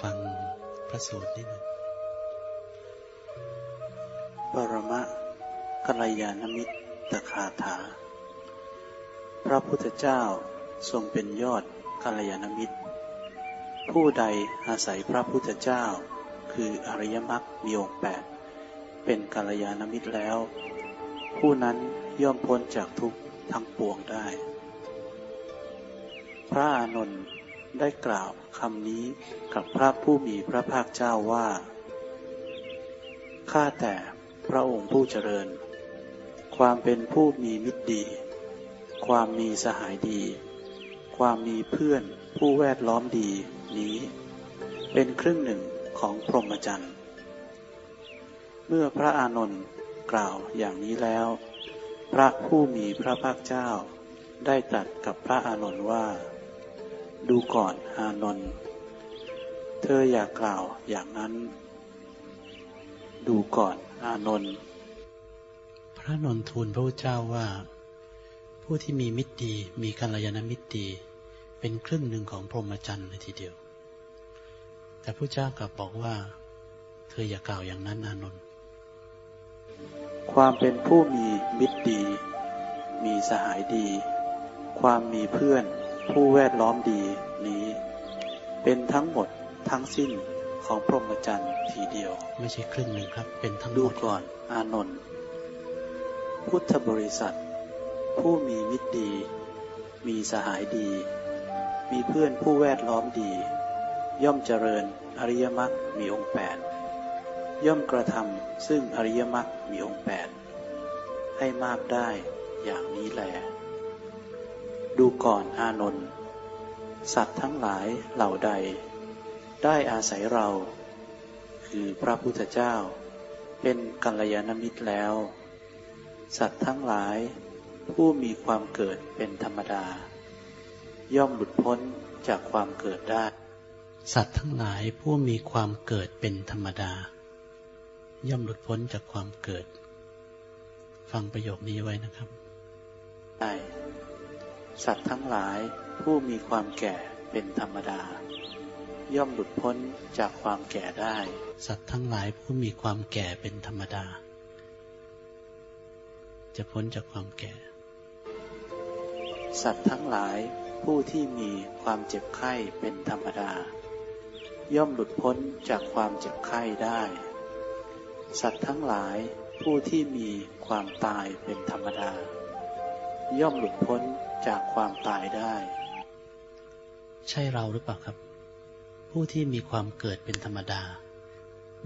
ฟังพระสูตรนิดหนึ่งปรมะกัลยาณมิตรตคาถา พระพุทธเจ้าทรงเป็นยอดกัลยาณมิตร ผู้ใดอาศัยพระพุทธเจ้า คืออริยมรรคมีองค์แปดเป็นกัลยาณมิตรแล้ว ผู้นั้นย่อมพ้นจากทุกข์ทั้งปวงได้ พระอานนท์ ได้กล่าวคำนี้กับพระผู้มีพระภาคเจ้าว่า ข้าแต่พระองค์ผู้เจริญ ความเป็นผู้มีมิตรดี ความมีสหายดี ความมีเพื่อนผู้แวดล้อมดีนี้ เป็นครึ่งหนึ่งของพรหมจรรย์ เมื่อพระอานนท์กล่าวอย่างนี้แล้ว พระผู้มีพระภาคเจ้าได้ตรัสกับพระอานนท์ว่า ดูก่อนอานนท์เธออย่ากล่าวอย่างนั้น ดูก่อนอานนท์พระนนทูลพระพุทธเจ้าว่า ผู้ที่มีมิตรดีมีกัลยาณมิตรดีเป็นครึ่งหนึ่งของพรหมจรรย์เลยทีเดียว แต่พระเจ้ากลับบอกว่า เธออย่ากล่าวอย่างนั้นอานนท์ความเป็นผู้มีมิตรดี มีสหายดี ความมีเพื่อน ผู้แวดล้อมดีนี้ เป็นทั้งหมดทั้งสิ้นของพรหมจรรย์ทีเดียว ไม่ใช่ครึ่งหนึ่งครับ เป็นทั้งดูก่อนอานนท์พุทธบริษัท ผู้มีมิตรดี มีสหายดี มีเพื่อนผู้แวดล้อมดี ย่อมเจริญอริยมรรคมีองค์แปดย่อมกระทำซึ่งอริยมรรคมีองค์แปดให้มากได้อย่างนี้แล ดูก่อนอานนท์สัตว์ทั้งหลายเหล่าใด ได้อาศัยเรา คือพระพุทธเจ้า เป็นกัลยาณมิตรแล้ว สัตว์ทั้งหลายผู้มีความเกิดเป็นธรรมดา ย่อมหลุดพ้นจากความเกิดได้ สัตว์ทั้งหลายผู้มีความเกิดเป็นธรรมดา ย่อมหลุดพ้นจากความเกิด ฟังประโยคนี้ไว้นะครับ ได้ สัตว์ทั้งหลายผู้มีความแก่เป็นธรรมดา ย่อมหลุดพ้นจากความแก่ได้ สัตว์ทั้งหลายผู้มีความแก่เป็นธรรมดา จะพ้นจากความแก่ สัตว์ทั้งหลายผู้ที่มีความเจ็บไข้เป็นธรรมดา ย่อมหลุดพ้นจากความเจ็บไข้ได้ สัตว์ทั้งหลายผู้ที่มีความตายเป็นธรรมดา ย่อมหลุดพ้นจากความตายได้ ใช่เราหรือเปล่าครับ ผู้ที่มีความเกิดเป็นธรรมดา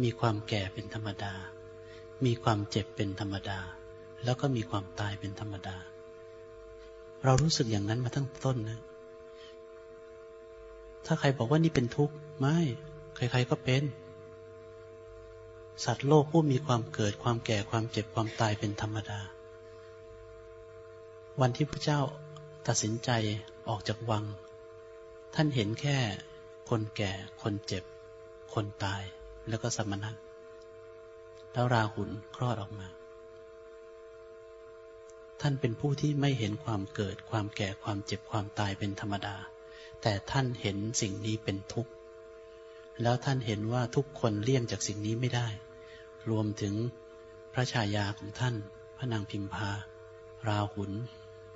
มีความแก่เป็นธรรมดา มีความเจ็บเป็นธรรมดา แล้วก็มีความตายเป็นธรรมดา เรารู้สึกอย่างนั้นมาตั้งต้นนะ ถ้าใครบอกว่านี่เป็นทุกข์ไม่ ใครๆก็เป็นสัตว์โลกผู้มีความเกิดความแก่ความเจ็บความตายเป็นธรรมดา วันที่พระเจ้าตัดสินใจออกจากวัง ท่านเห็นแค่คนแก่ คนเจ็บ คนตาย แล้วก็สมณะแล้วราหุลคลอดออกมา ท่านเป็นผู้ที่ไม่เห็นความเกิด ความแก่ ความเจ็บ ความตายเป็นธรรมดา แต่ท่านเห็นสิ่งนี้เป็นทุกข์ แล้วท่านเห็นว่าทุกคนเลี่ยงจากสิ่งนี้ไม่ได้ รวมถึงพระชายาของท่าน พระนางพิมพา ราหุล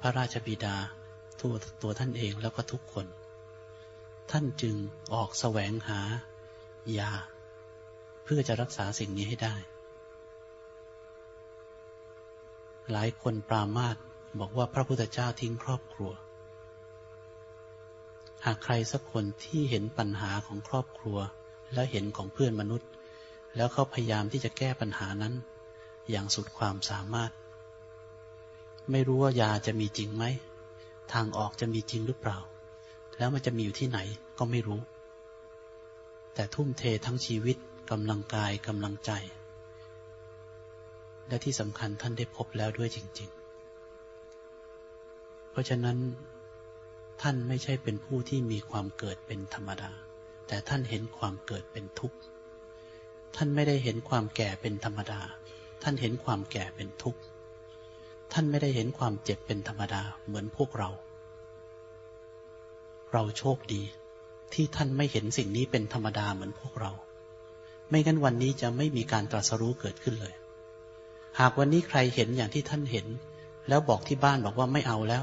ระราชบิดาตัวตัวท่านเองแล้วก็ทุกคน ท่านจึงออกแสวงหายา เพื่อจะรักษาสิ่งนี้ให้ได้ หลายคนปรามาสบอกว่าพระพุทธเจ้าทิ้งครอบครัว หากใครสักคนที่เห็นปัญหาของครอบครัว แล้วเห็นของเพื่อนมนุษย์ แล้วเขาพยายามที่จะแก้ปัญหานั้น อย่างสุดความสามารถ ไม่รู้ว่ายาจะมีจริงไหม ทางออกจะมีจริงหรือเปล่า แล้วมันจะมีอยู่ที่ไหนก็ไม่รู้ แต่ทุ่มเททั้งชีวิตกำลังกายกำลังใจ และที่สำคัญท่านได้พบแล้วด้วยจริง ๆ เพราะฉะนั้น ท่านไม่ใช่เป็นผู้ที่มีความเกิดเป็นธรรมดา แต่ท่านเห็นความเกิดเป็นทุกข์ ท่านไม่ได้เห็นความแก่เป็นธรรมดา ท่านเห็นความแก่เป็นทุกข์ ท่านไม่ได้เห็นความเจ็บเป็นธรรมดาเหมือนพวกเรา เราโชคดีที่ท่านไม่เห็นสิ่งนี้เป็นธรรมดาเหมือนพวกเรา ไม่งั้นวันนี้จะไม่มีการตรัสรู้เกิดขึ้นเลย หากวันนี้ใครเห็นอย่างที่ท่านเห็น แล้วบอกที่บ้านบอกว่าไม่เอาแล้ว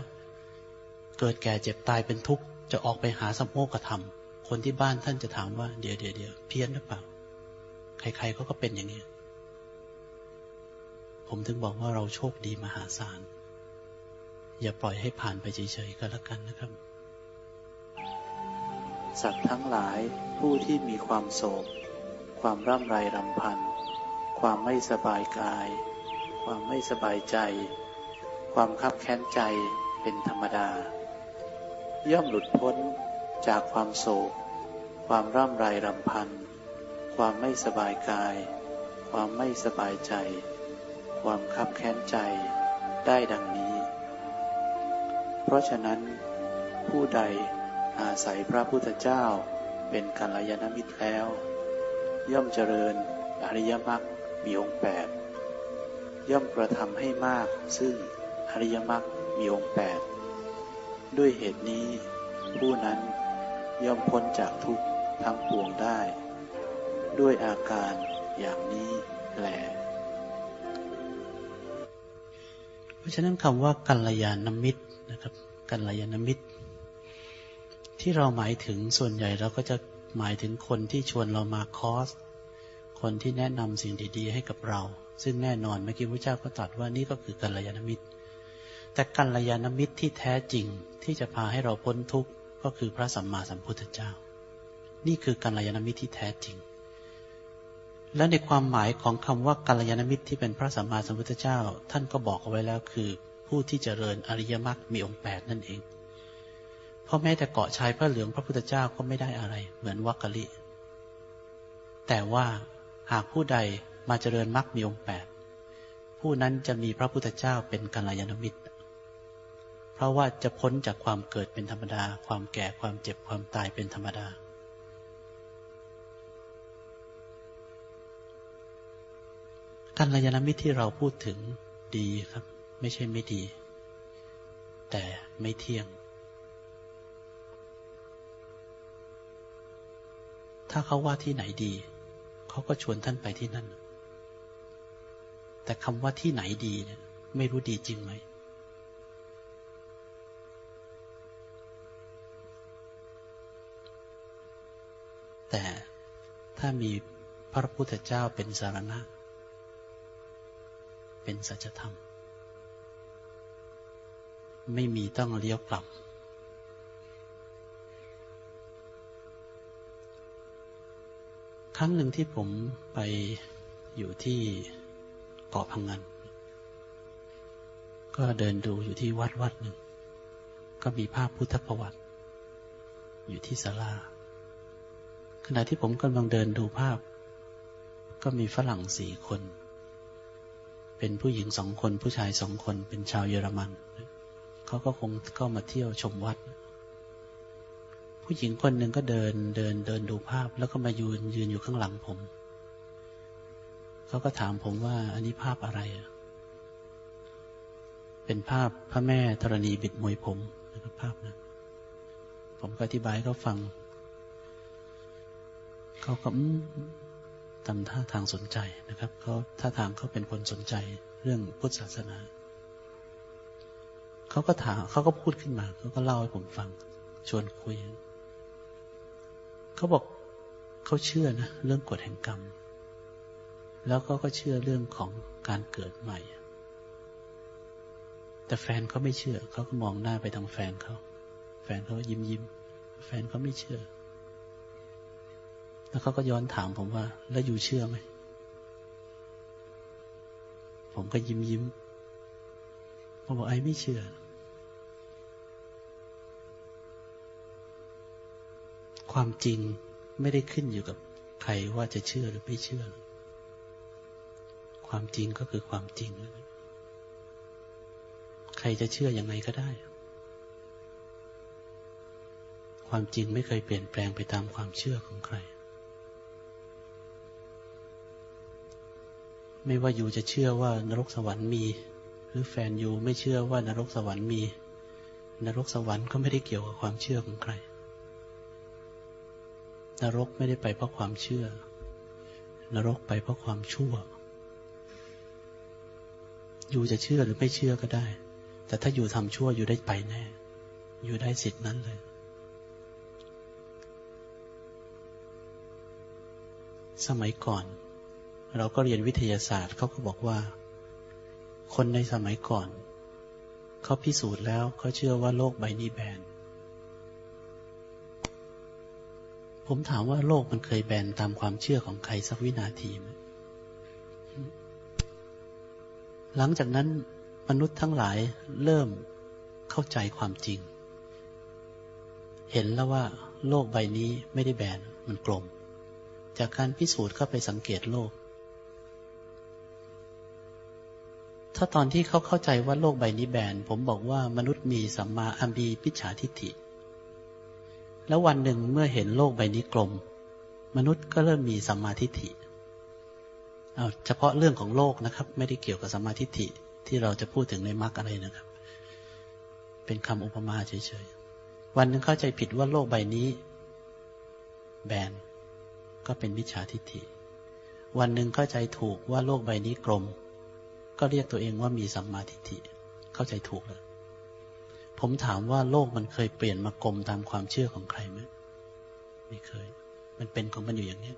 เกิดแก่เจ็บตายเป็นทุกข์จะออกไปหาสัมโภกธรรม คนที่บ้านท่านจะถามว่าเดี๋ยวเดี๋ยวเดี๋ยวเพี้ยนหรือเปล่า ใครๆเขาก็เป็นอย่างนี้ ผมถึงบอกว่าเราโชคดีมหาศาล อย่าปล่อยให้ผ่านไปเฉยๆก็แล้วกันนะครับ สัตว์ทั้งหลายผู้ที่มีความโศก ความร่ำไรรำพัน ความไม่สบายกาย ความไม่สบายใจ ความคับแค้นใจเป็นธรรมดา ย่อมหลุดพ้นจากความโศก ความร่ำไรรำพัน ความไม่สบายกาย ความไม่สบายใจ ความคับแค้นใจได้ดังนี้ เพราะฉะนั้น ผู้ใดอาศัยพระพุทธเจ้าเป็นกัลยาณมิตรแล้ว ย่อมเจริญอริยมรรคมีองค์แปดย่อมกระทำให้มากซึ่งอริยมรรคมีองค์แปดด้วยเหตุนี้ ผู้นั้นย่อมพ้นจากทุกข์ทั้งปวงได้ ด้วยอาการอย่างนี้แหละ เพราะฉะนั้นคำว่ากัลยาณมิตรนะครับกัลยาณมิตร ที่เราหมายถึงส่วนใหญ่เราก็จะหมายถึงคนที่ชวนเรามาคอร์สคนที่แนะนำสิ่งดีๆ ให้กับเรา ซึ่งแน่นอนเมื่อกี้พระเจ้าก็ตรัสว่านี่ก็คือกัลยาณมิตร แต่กัลยาณมิตรที่แท้จริงที่จะพาให้เราพ้นทุกข์ก็คือพระสัมมาสัมพุทธเจ้า นี่คือกัลยาณมิตรที่แท้จริง และในความหมายของคำว่ากัลยาณมิตรที่เป็นพระสัมมาสัมพุทธเจ้า ท่านก็บอกเอาไว้แล้วคือ ผู้ที่เจริญอริยมรรคมีองค์แปดนั่นเองเพราะแม้แต่เกาะชายพระเหลืองพระพุทธเจ้าก็ไม่ได้อะไร เหมือนวัคกะลิ แต่ว่าหากผู้ใดมาเจริญมรรคมีองค์แปดผู้นั้นจะมีพระพุทธเจ้าเป็นกัลยาณมิตร เพราะว่าจะพ้นจากความเกิดเป็นธรรมดา ความแก่ความเจ็บความตายเป็นธรรมดา กัลยาณมิตรที่เราพูดถึงดีครับ ไม่ใช่ไม่ดี แต่ไม่เที่ยง ถ้าเขาว่าที่ไหนดี เขาก็ชวนท่านไปที่นั่น แต่คำว่าที่ไหนดีเนี่ย ไม่รู้ดีจริงไหมแต่ถ้ามีพระพุทธเจ้าเป็นสารณะ เป็นสัจธรรม ไม่มีต้องเลี้ยวกลับ ครั้งหนึ่งที่ผมไปอยู่ที่เกาะพังงันก็เดินดูอยู่ที่วัดวัดหนึ่ง ก็มีภาพพุทธประวัติ อยู่ที่ศาลาขณะที่ผมกำลังเดินดูภาพ ก็มีฝรั่งสี่คน เป็นผู้หญิงสองคนผู้ชายสองคนเป็นชาวเยอรมันเขาก็คงเข้ามาเที่ยวชมวัด ผู้หญิงคนหนึ่งก็เดินเดินเดินดูภาพ แล้วก็มายืนยืนอยู่ข้างหลังผมเขาก็ถามผมว่าอันนี้ภาพอะไร เป็นภาพพระแม่ธรณีบิดมวยผมนะครับภาพนะผมก็อธิบายเขาฟัง เขาก็ ทำท่าทางสนใจนะครับเขาท่าทางเขาเป็นคนสนใจเรื่องพุทธศาสนาเขาก็ถามเขาก็พูดขึ้นมาเขาก็เล่าให้ผมฟัง ชวนคุยเขาบอกเขาเชื่อนะเรื่องกฎแห่งกรรม แล้วก็ก็เชื่อเรื่องของการเกิดใหม่ แต่แฟนเขาไม่เชื่อเขาก็มองหน้าไปทางแฟนเขาแฟนเขายิ้มยิ้มแฟนเขาไม่เชื่อ แล้วเขาก็ย้อนถามผมว่า แล้วอยู่เชื่อไหม ผมก็ยิ้มยิ้มผมบอกไอ้ไม่เชื่อ ความจริงไม่ได้ขึ้นอยู่กับใครว่าจะเชื่อหรือไม่เชื่อ ความจริงก็คือความจริง ใครจะเชื่ออยังไงก็ได้ ความจริงไม่เคยเปลี่ยนแปลงไปตามความเชื่อของใคร ไม่ว่าอยู่จะเชื่อว่านรกสวรรค์มี หรือแฟนอยู่ไม่เชื่อว่านรกสวรรค์มี นรกสวรรค์ก็ไม่ได้เกี่ยวกับความเชื่อของใคร นรกไม่ได้ไปเพราะความเชื่อ นรกไปเพราะความชั่ว อยู่จะเชื่อหรือไม่เชื่อก็ได้ แต่ถ้าอยู่ทำชั่วอยู่ได้ไปแน่ อยู่ได้สิทธินั้นเลยสมัยก่อน เราก็เรียนวิทยาศาสตร์เขาก็บอกว่า คนในสมัยก่อน เขาพิสูจน์แล้วเขาเชื่อว่าโลกใบนี้แบน ผมถามว่าโลกมันเคยแบนตามความเชื่อของใครสักวินาทีไหมหลังจากนั้นมนุษย์ทั้งหลายเริ่มเข้าใจความจริง เห็นแล้วว่าโลกใบนี้ไม่ได้แบนมันกลม จากการพิสูจน์เข้าไปสังเกตโลก ถ้าตอนที่เขาเข้าใจว่าโลกใบนี้แบน ผมบอกว่ามนุษย์มีสัมมาอัมบีปิจฉาทิฏฐิ แล้ววันหนึ่งเมื่อเห็นโลกใบนี้กลม มนุษย์ก็เริ่มมีสัมมาทิฏฐิเอาเฉพาะเรื่องของโลกนะครับ ไม่ได้เกี่ยวกับสัมมาธิิที่เราจะพูดถึงในมรรคอะไรนะครับ เป็นคำอุปมาเฉยๆ วันหนึ่งเข้าใจผิดว่าโลกใบนี้ แบน ก็เป็นมิจฉาทิฏฐิ วันหนึ่งเข้าใจถูกว่าโลกใบนี้กลม ก็เรียกตัวเองว่ามีสัมมาทิฏฐิ เข้าใจถูกแล้ว ผมถามว่าโลกมันเคยเปลี่ยนมากลมตามความเชื่อของใครไหมไม่เคย มันเป็นของมันอยู่อย่างนี้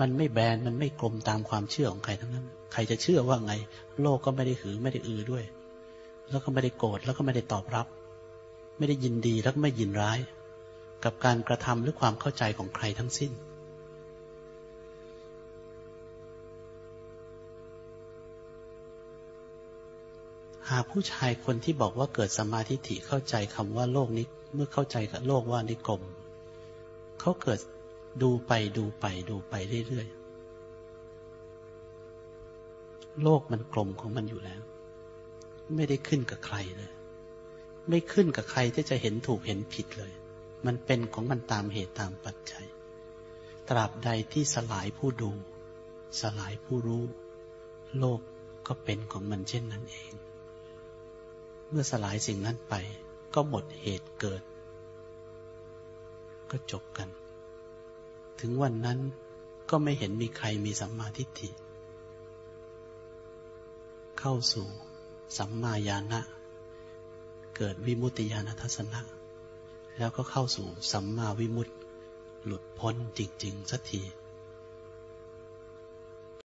มันไม่แบน มันไม่กลมตามความเชื่อของใครทั้งนั้น ใครจะเชื่อว่าไง โลกก็ไม่ได้หือ ไม่ได้อือด้วย แล้วก็ไม่ได้โกรธ แล้วก็ไม่ได้ตอบรับ ไม่ได้ยินดี แล้วก็ไม่ยินร้าย กับการกระทำหรือความเข้าใจของใครทั้งสิ้นาผู้ชายคนที่บอกว่าเกิดสมาธิถิเข้าใจคำว่าโลกนี้เมื่อเข้าใจกับโลกว่านิกลมเขาเกิดดูไปดูไปดูไปเรื่อยๆโลกมันกลมของมันอยู่แล้ว ไม่ได้ขึ้นกับใครเลย ไม่ขึ้นกับใครที่จะเห็นถูกเห็นผิดเลย มันเป็นของมันตามเหตุตามปัจจัย ตราบใดที่สลายผู้ดู สลายผู้รู้ โลกก็เป็นของมันเช่นนั้นเอง มื่อสลายสิ่งนั้นไป ก็หมดเหตุเกิด ก็จบกัน ถึงวันนั้นก็ไม่เห็นมีใครมีสัมมาทิฏฐิ เข้าสู่สัมมาญาณะ เกิดวิมุตติญาณทัศนะ แล้วก็เข้าสู่สัมมาวิมุตติ หลุดพ้นจริง ๆสักที